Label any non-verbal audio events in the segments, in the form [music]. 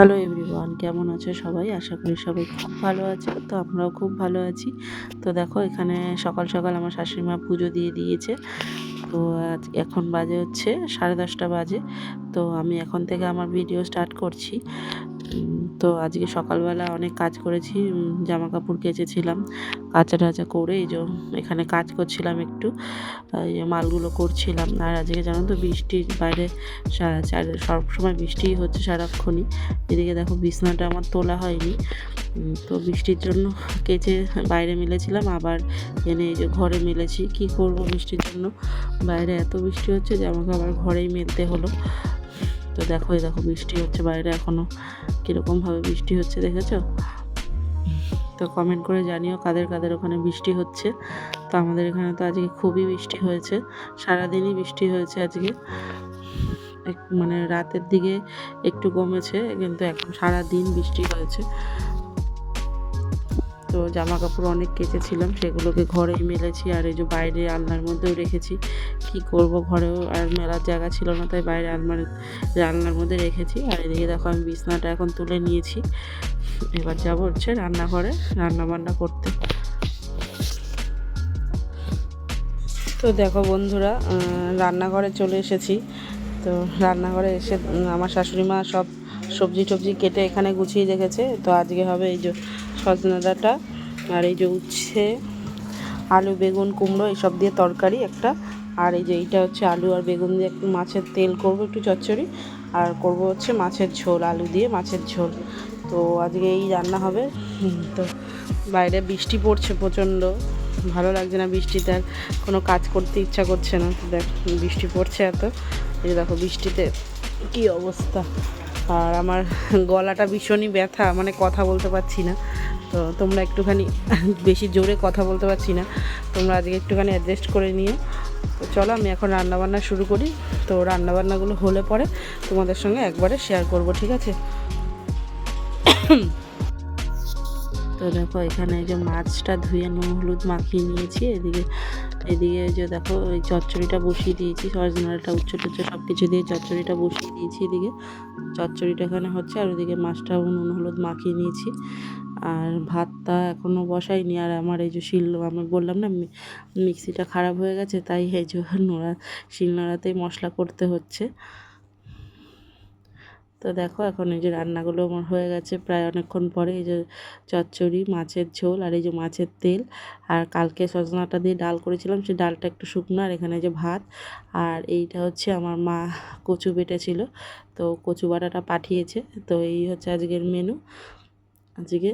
Hello everyone কেমন আছো সবাই? আশা করি সবাই খুব ভালো আছে। তো আমরাও খুব ভালো আছি। তো দেখো, এখানে সকাল সকাল আমার শাশুড়ি মা পুজো দিয়ে দিয়েছে। তো আজ এখন বাজে হচ্ছে সাড়ে দশটা বাজে। তো আমি এখন থেকে আমার ভিডিও স্টার্ট করছি। তো আজকে সকালবেলা অনেক কাজ করেছি জামা কাপড় কেচেছিলাম, কাঁচা টাচা করে এই যে এখানে কাজ করছিলাম একটু মালগুলো করছিলাম। আর আজকে জানো তো বৃষ্টি, বাইরে সা- চার- সবসময় বৃষ্টিই হচ্ছে সারাক্ষণই। এদিকে দেখো বিছনাটা আমার তোলা হয়নি তো বৃষ্টির জন্য কেচে বাইরে মিলেছিলাম, আবার এনে এই যে ঘরে মেলেছি। কি করব বৃষ্টির জন্য? বাইরে এত বৃষ্টি হচ্ছে যে আমাকে আবার ঘরেই মেলতে হলো। তো দেখো এই দেখো বৃষ্টি হচ্ছে বাইরে এখনও কীরকমভাবে বৃষ্টি হচ্ছে দেখেছ? তো কমেন্ট করে জানিও কাদের কাদের ওখানে বৃষ্টি হচ্ছে। তো আমাদের এখানে তো আজকে খুবই বৃষ্টি হয়েছে, সারাদিনই বৃষ্টি হয়েছে আজকে। মানে রাতের দিকে একটু কমেছে, কিন্তু এখন সারাদিন বৃষ্টি হয়েছে। তো জামা কাপড় অনেক কেচেছিলাম, সেগুলোকে ঘরেই মেলেছি আর এই যে বাইরে আলনার মধ্যেও রেখেছি। কি করব ঘরেও আর মেলার জায়গা ছিল না, তাই বাইরে আলমারি রান্নার মধ্যে রেখেছি। আর এদিকে দেখো আমি বিছনাটা এখন তুলে নিয়েছি। এবার যাব হচ্ছে রান্নাঘরে রান্না বান্না করতে। তো দেখো বন্ধুরা রান্নাঘরে চলে এসেছি। তো রান্নাঘরে এসে আমার শাশুড়ি মা সব সবজি টবজি কেটে এখানে গুছিয়ে রেখেছে। তো আজকে হবে এই যে সজনে ডাঁটা আর এই যে উচ্ছে, আলু, বেগুন, কুমড়ো এইসব দিয়ে তরকারি একটা। আর এই যে এইটা হচ্ছে আলু আর বেগুন দিয়ে একটু মাছের তেল করব একটু চচ্চড়ি। আর করব হচ্ছে মাছের ঝোল, আলু দিয়ে মাছের ঝোল। তো আজকে এই রান্না হবে। তো বাইরে বৃষ্টি পড়ছে প্রচণ্ড। ভালো লাগছে না বৃষ্টিতে আর কোনো কাজ করতে ইচ্ছা করছে না। দেখ, বৃষ্টি পড়ছে এত। এই দেখো বৃষ্টিতে কি অবস্থা। আর আমার গলাটা ভীষণই ব্যথা মানে কথা বলতে পারছি না। তো তোমরা একটুখানি বেশি জোরে কথা বলতে পারছি না। তোমরা আজকে একটুখানি অ্যাডজাস্ট করে নিও। তো চলো আমি এখন রান্নাবান্না শুরু করি। তো রান্নাবান্নাগুলো হলে পরে তোমাদের সঙ্গে একবারে শেয়ার করব, ঠিক আছে? তো দেখো এখানে যে মাছটা ধুয়ে নুন, হলুদ মাখিয়ে নিয়েছি। এদিকে এদিকে যে দেখো ওই চচ্চড়িটা বসিয়ে দিয়েছি সজনাটা উচ্চ টুচ্চ সব কিছু দিয়ে চচ্চড়িটা বসিয়ে দিয়েছি এদিকে। চচ্চড়িটা এখানে হচ্ছে আর ওদিকে মাছটা নুন, হলুদ মাখিয়ে নিয়েছি। আর ভাতটা এখনও বসাইনি আর আমার এই যে শিল, আমি বললাম না মিক্সিটা খারাপ হয়ে গেছে, তাই এই যে নোড়া, শিল নোড়াতেই মশলা করতে হচ্ছে। তো দেখো এখন এই যে রান্নাগুলো আমার হয়ে গেছে প্রায় অনেকক্ষণ পরে, এই যে চচ্চড়ি, মাছের ঝোল আর এই যে মাছের তেল। আর কালকে সজনাটা দিয়ে ডাল করেছিলাম, সেই ডালটা একটু শুকনো আর এখানে যে ভাত। আর এইটা হচ্ছে আমার মা কচু বেটেছিল, তো কচু বাটাটা পাঠিয়েছে, তো এই হচ্ছে আজকের মেনু আজকে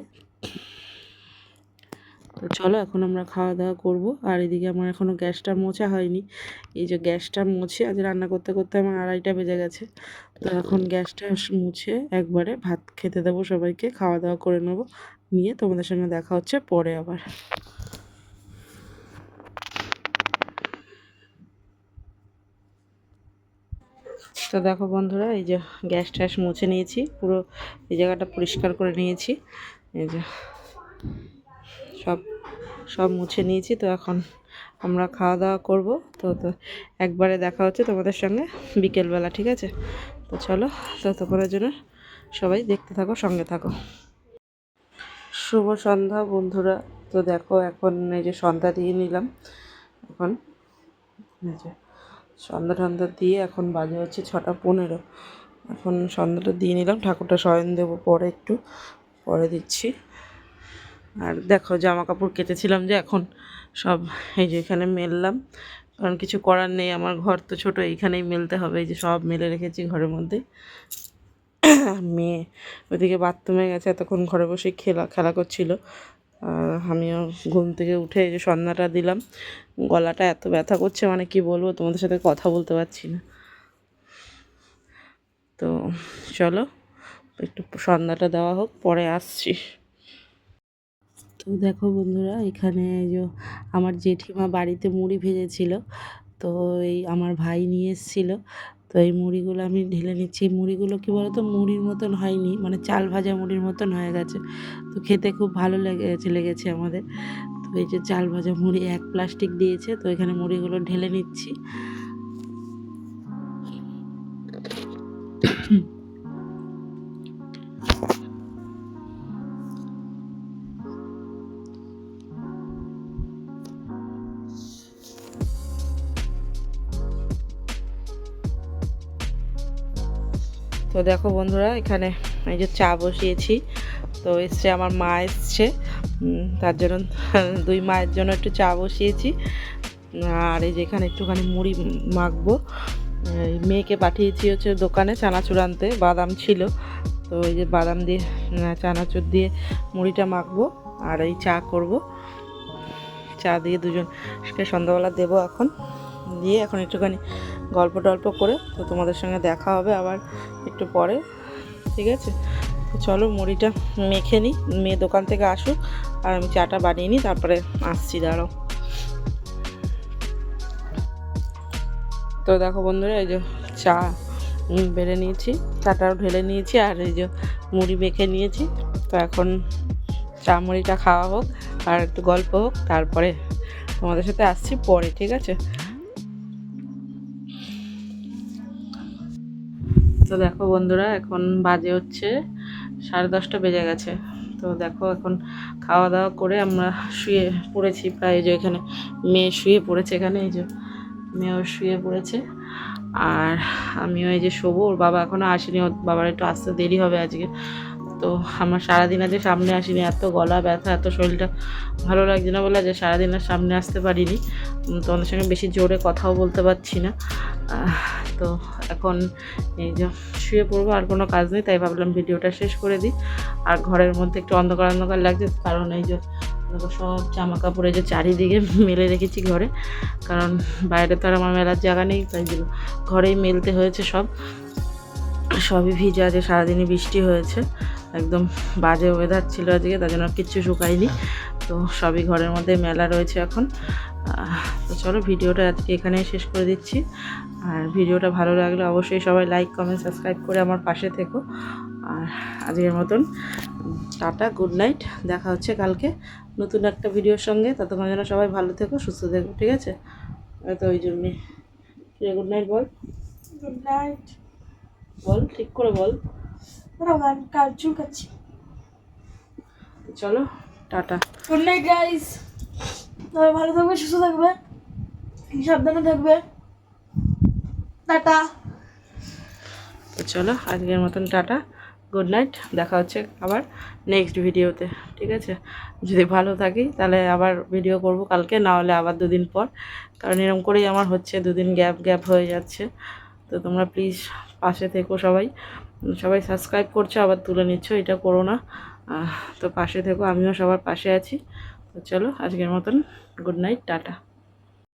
তো চলো এখন আমরা খাওয়া দাওয়া করব। আর এদিকে আমার এখনও গ্যাসটা মোছা হয়নি। এই যে গ্যাসটা মুছে, আজ রান্না করতে করতে আমার আড়াইটা বেজে গেছে। তো এখন গ্যাসটা মুছে একবারে ভাত খেতে দেবো সবাইকে, খাওয়া দাওয়া করে নেব। নিয়ে তোমাদের সঙ্গে দেখা হচ্ছে পরে আবার। তো দেখো বন্ধুরা, এই যে গ্যাস ট্যাস মুছে নিয়েছি, পুরো এই জায়গাটা পরিষ্কার করে নিয়েছি। এই যে সব সব মুছে নিয়েছি, তো এখন আমরা খাওয়া দাওয়া করব। তো তো একবারে দেখা হচ্ছে তোমাদের সঙ্গে বিকেলবেলা, ঠিক আছে? তো চলো ততক্ষণের জন্য সবাই দেখতে থাকো, সঙ্গে থাকো। শুভ সন্ধ্যা বন্ধুরা। তো দেখো, এখন এই যে সন্ধ্যা দিয়ে নিলাম। এখন এই যে সন্ধ্যা দিয়ে এখন বাজে হচ্ছে ছটা পনেরো। এখন সন্ধ্যাটা দিয়ে নিলাম। ঠাকুরটা শয়ন দেবো পরে একটু, পরে দিচ্ছি। আর দেখো জামা কাপড় কেটেছিলাম যে এখন সব এই যে এখানে মেললাম। কারণ কিছু করার নেই, আমার ঘর তো ছোট, এইখানেই মেলতে হবে, এই যে সব মেলে রেখেছি ঘরের মধ্যে। মেয়ে ওইদিকে বাথরুমে গেছে, এতক্ষণ ঘরে বসে খেলা খেলা করছিল। আর আমিও ঘুম থেকে উঠে এই যে সন্ধ্যাটা দিলাম। গলাটা এত ব্যথা করছে মানে কি বলব, তোমাদের সাথে কথা বলতে পারছি না। তো চলো, একটু সন্ধ্যাটা দেওয়া হোক, পরে আসছি। তো দেখো বন্ধুরা, এখানে যে আমার জেঠিমা বাড়িতে মুড়ি ভেজেছিল, তো এই আমার ভাই নিয়ে এসেছিল। তো এই মুড়িগুলো আমি ঢেলে নিচ্ছি। এই মুড়িগুলো কী বলতো, মুড়ির মতন হয়নি মানে চাল ভাজা মুড়ির মতন হয়ে গেছে। তো খেতে খুব ভালো লেগেছে লেগেছে আমাদের। তো এই যে চাল ভাজা মুড়ি এক প্লাস্টিক দিয়েছে, তো এখানে মুড়িগুলো ঢেলে নিচ্ছি। তো দেখো বন্ধুরা, এখানে এই যে চা বসিয়েছি। তো এসছে আমার মা এসছে। তার জন্য, [laughs] দুই মায়ের জন্য একটু চা বসিয়েছি। আর এই যে এখানে একটুখানি মুড়ি মাখবো। মেয়েকে পাঠিয়েছি হচ্ছে দোকানে চানাচুর আনতে, বাদাম ছিল। তো এই যে বাদাম দিয়ে চানাচুর দিয়ে মুড়িটা মাখবো আর এই চা করব। চা দিয়ে দুজনকে সন্ধ্যাবেলা দেবো এখন। দিয়ে এখন একটুখানি গল্প টল্প করে তো তোমাদের সঙ্গে দেখা হবে আবার একটু পরে, ঠিক আছে? চলো মুড়িটা মেখে নিই, মেয়ে দোকান থেকে আসুক আর আমি চাটা বানিয়ে নিই, তারপরে আসছি, দাঁড়াও। তো দেখো বন্ধুরা, এই যে চা বেড়ে নিয়েছি, চাটাও ঢেলে নিয়েছি আর এই যে মুড়ি মেখে নিয়েছি। তো এখন চা মুড়িটা খাওয়া হোক আর একটু গল্প হোক, তারপরে তোমাদের সাথে আসছি পরে, ঠিক আছে? তো দেখো বন্ধুরা, এখন বাজে হচ্ছে সাড়ে দশটা বেজে গেছে। তো দেখো এখন খাওয়া দাওয়া করে আমরা শুয়ে পড়েছি প্রায় যে এখানে। মেয়ে শুয়ে পড়েছে এখানে, এই যে মেয়েও শুয়ে পড়েছে। আর আমিও এই যে শোবো, ওর বাবা এখনও আসেনি, ওর বাবার একটু আসতে দেরি হবে আজকে। তো আমার সারাদিন আজকে সামনে আসিনি, এত গলা ব্যথা, এত শরীরটা ভালো লাগছে না বলে যে সারাদিন আর সামনে আসতে পারিনি। তোমাদের সঙ্গে বেশি জোরে কথাও বলতে পারছি না। তো এখন এই যে শুয়ে পড়ব, আর কোনো কাজ নেই, তাই ভাবলাম ভিডিওটা শেষ করে দিই। আর ঘরের মধ্যে একটু অন্ধকার অন্ধকার লাগছে, কারণ এই যে সব জামা কাপড়ে যে চারিদিকে মেলে রেখেছি ঘরে। কারণ বাইরে তো আর আমার মেলার জায়গা নেই, তাই ঘরেই মেলতে হয়েছে সব। সবই ভিজে আছে, সারাদিনই বৃষ্টি হয়েছে। একদম বাজে ওয়েদার ছিল আজকে তার জন্য কিচ্ছু শুকায়নি। তো সবই ঘরের মধ্যে মেলা রয়েছে এখন। তো চলো ভিডিওটা আজকে এখানেই শেষ করে দিচ্ছি। আর ভিডিওটা ভালো লাগলে অবশ্যই সবাই লাইক কমেন্ট সাবস্ক্রাইব করে আমার পাশে থেকো। আর আজকের মতন টাটা গুড নাইট দেখা হচ্ছে কালকে নতুন একটা ভিডিওর সঙ্গে। ততক্ষণ যেন সবাই ভালো থেকো সুস্থ থেকো ঠিক আছে? তো ওই জন্যে। গুড নাইট বল? গুড নাইট বল ঠিক করে বল। রমান কাল চুলকাচ্ছি চলো টাটা। গুড নাইট গাইস সবাই ভালো থাকবে সুস্থ থাকবে সাবধানে থাকবে। টাটা। তো চলো আজকের মতন টাটা। গুড নাইট দেখা হচ্ছে আবার নেক্সট ভিডিওতে ঠিক আছে? যদি ভালো থাকি তাহলে আবার ভিডিও করব কালকে না হলে আবার দুদিন পর। কারণ এরকম করেই আমার হচ্ছে দুদিন গ্যাপ গ্যাপ হয়ে যাচ্ছে। তো তোমরা প্লিজ পাশে থেকো সবাই। সবাই সাবস্ক্রাইব করছ, আবার তুলে নিচ্ছ, এটা করো না। তো পাশে থেকো, আমিও সবার পাশে আছি। তো চলো, আজকের মতন গুড নাইট টাটা।